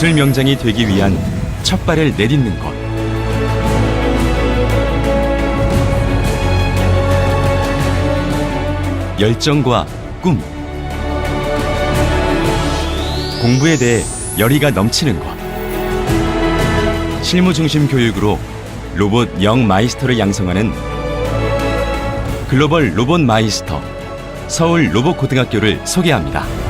기술 명장이 되기 위한 첫 발을 내딛는 것. 열정과 꿈. 공부에 대해 열의가 넘치는 것. 실무 중심 교육으로 로봇 영 마이스터를 양성하는 글로벌 로봇 마이스터 서울 로봇 고등학교를 소개합니다.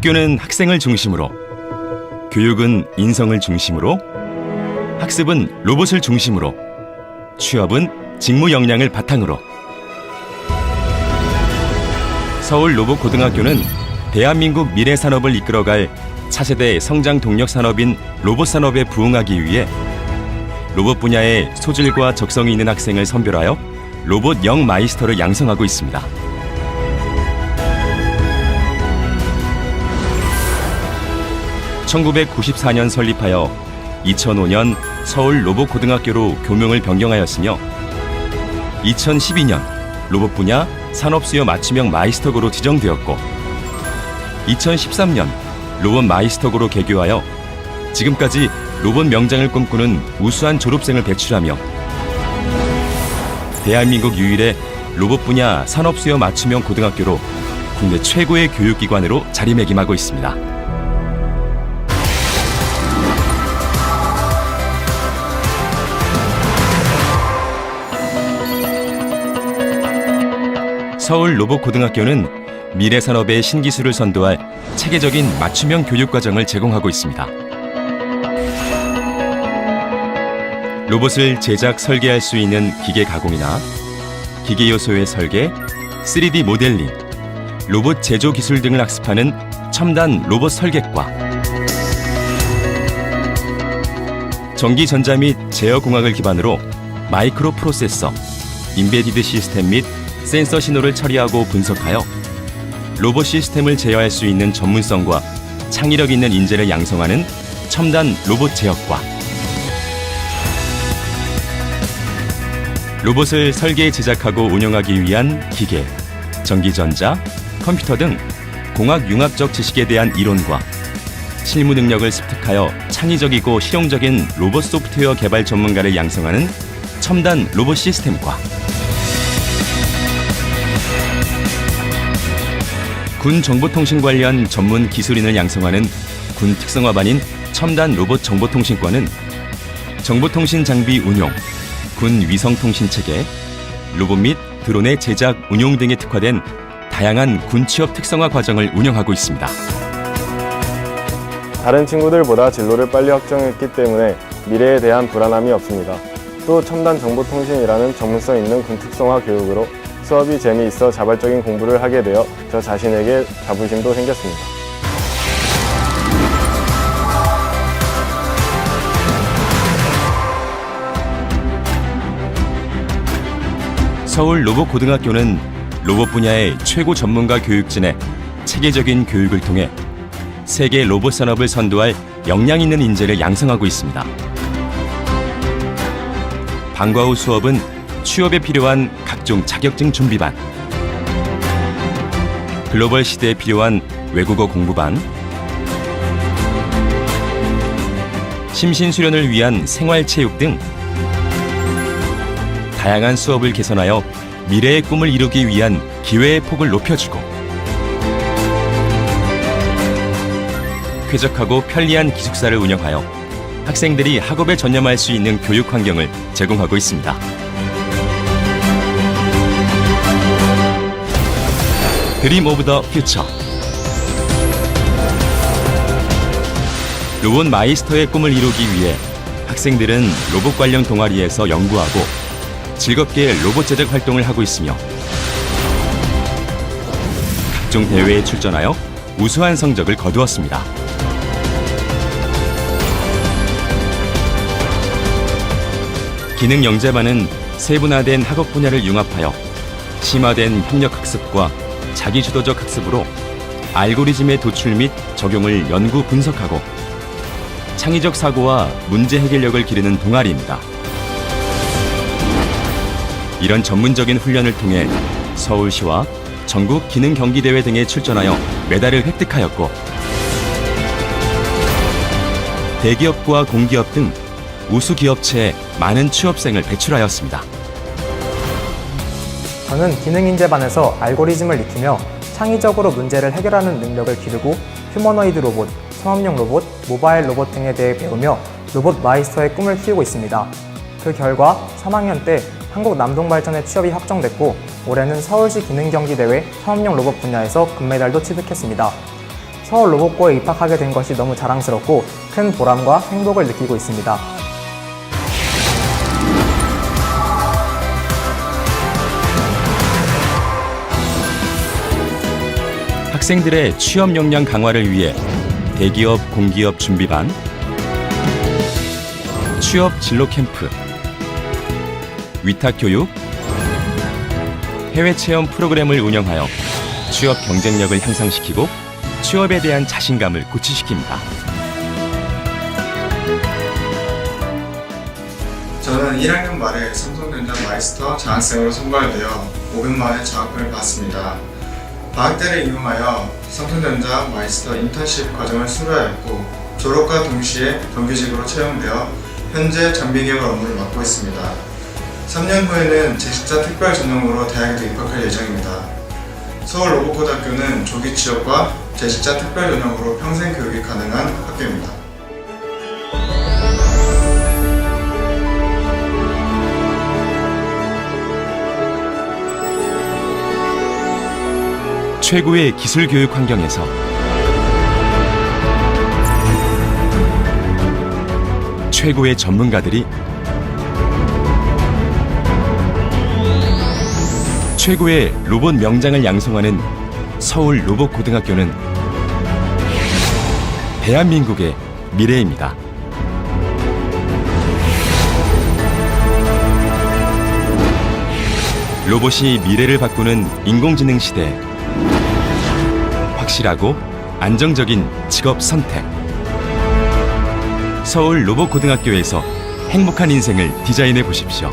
학교는 학생을 중심으로, 교육은 인성을 중심으로, 학습은 로봇을 중심으로, 취업은 직무 역량을 바탕으로. 서울 로봇 고등학교는 대한민국 미래 산업을 이끌어갈 차세대 성장 동력 산업인 로봇 산업에 부응하기 위해 로봇 분야의 소질과 적성이 있는 학생을 선별하여 로봇 영 마이스터를 양성하고 있습니다. (1994년) 설립하여 (2005년) 서울 로봇 고등학교로 교명을 변경하였으며 (2012년) 로봇 분야 산업 수요 맞춤형 마이스터고로 지정되었고 2013년 로봇 마이스터고로 개교하여 지금까지 로봇 명장을 꿈꾸는 우수한 졸업생을 배출하며 대한민국 유일의 로봇 분야 산업 수요 맞춤형 고등학교로 국내 최고의 교육기관으로 자리매김하고 있습니다. 서울 로봇 고등학교는 미래 산업의 신기술을 선도할 체계적인 맞춤형 교육 과정을 제공하고 있습니다. 로봇을 제작 설계할 수 있는 기계 가공이나 기계 요소의 설계, 3D 모델링, 로봇 제조 기술 등을 학습하는 첨단 로봇 설계과, 전기 전자 및 제어 공학을 기반으로 마이크로 프로세서, 인베디드 시스템 및 센서 신호를 처리하고 분석하여 로봇 시스템을 제어할 수 있는 전문성과 창의력 있는 인재를 양성하는 첨단 로봇 제어과 로봇을 설계 제작하고 운영하기 위한 기계, 전기전자, 컴퓨터 등 공학 융합적 지식에 대한 이론과 실무 능력을 습득하여 창의적이고 실용적인 로봇 소프트웨어 개발 전문가를 양성하는 첨단 로봇 시스템과 군 정보통신 관련 전문 기술인을 양성하는 군 특성화반인 첨단 로봇 정보통신과는 정보통신 장비 운용, 군 위성통신 체계, 로봇 및 드론의 제작, 운용 등에 특화된 다양한 군 취업 특성화 과정을 운영하고 있습니다. 다른 친구들보다 진로를 빨리 확정했기 때문에 미래에 대한 불안함이 없습니다. 또 첨단 정보통신이라는 전문성 있는 군 특성화 교육으로 수업이 재미있어 자발적인 공부를 하게 되어 저 자신에게 자부심도 생겼습니다. 서울 로봇 고등학교는 로봇 분야의 최고 전문가 교육진의 체계적인 교육을 통해 세계 로봇 산업을 선도할 역량 있는 인재를 양성하고 있습니다. 방과 후 수업은 취업에 필요한 각종 자격증 준비반, 글로벌 시대에 필요한 외국어 공부반, 심신 수련을 위한 생활 체육 등 다양한 수업을 개선하여 미래의 꿈을 이루기 위한 기회의 폭을 높여주고 쾌적하고 편리한 기숙사를 운영하여 학생들이 학업에 전념할 수 있는 교육 환경을 제공하고 있습니다. 드림 오브 더 퓨처 로봇 마이스터의 꿈을 이루기 위해 학생들은 로봇 관련 동아리에서 연구하고 즐겁게 로봇 제작 활동을 하고 있으며 각종 대회에 출전하여 우수한 성적을 거두었습니다. 기능 영재반은 세분화된 학업 분야를 융합하여 심화된 협력 학습과 자기주도적 학습으로 알고리즘의 도출 및 적용을 연구 분석하고 창의적 사고와 문제 해결력을 기르는 동아리입니다. 이런 전문적인 훈련을 통해 서울시와 전국 기능 경기 대회 등에 출전하여 메달을 획득하였고 대기업과 공기업 등 우수 기업체에 많은 취업생을 배출하였습니다. 저는 기능인재반에서 알고리즘을 익히며 창의적으로 문제를 해결하는 능력을 기르고 휴머노이드 로봇, 상업용 로봇, 모바일 로봇 등에 대해 배우며 로봇 마이스터의 꿈을 키우고 있습니다. 그 결과 3학년 때 한국 남동발전에 취업이 확정됐고 올해는 서울시 기능경기대회 상업용 로봇 분야에서 금메달도 취득했습니다. 서울 로봇고에 입학하게 된 것이 너무 자랑스럽고 큰 보람과 행복을 느끼고 있습니다. 학생들의 취업 역량 강화를 위해 대기업 공기업 준비반, 취업 진로 캠프, 위탁 교육, 해외 체험 프로그램을 운영하여 취업 경쟁력을 향상시키고 취업에 대한 자신감을 고취시킵니다. 저는 1학년 말에 삼성전자 마이스터 장학생으로 선발되어 500만 원의 장학금을 받습니다. 방학 때를 이용하여 삼성전자 마이스터 인턴십 과정을 수료하였고 졸업과 동시에 정규직으로 채용되어 현재 장비 개발 업무를 맡고 있습니다. 3년 후에는 제식자 특별 전형으로 대학에도 입학할 예정입니다. 서울 로봇고등학교는 조기 취업과 제식자 특별 전형으로 평생 교육이 가능한 학교입니다. 최고의 기술 교육 환경에서 최고의 전문가들이 최고의 로봇 명장을 양성하는 서울 로봇 고등학교는 대한민국의 미래입니다. 로봇이 미래를 바꾸는 인공지능 시대. 확실하고 안정적인 직업 선택. 서울 로봇고등학교에서 행복한 인생을 디자인해 보십시오.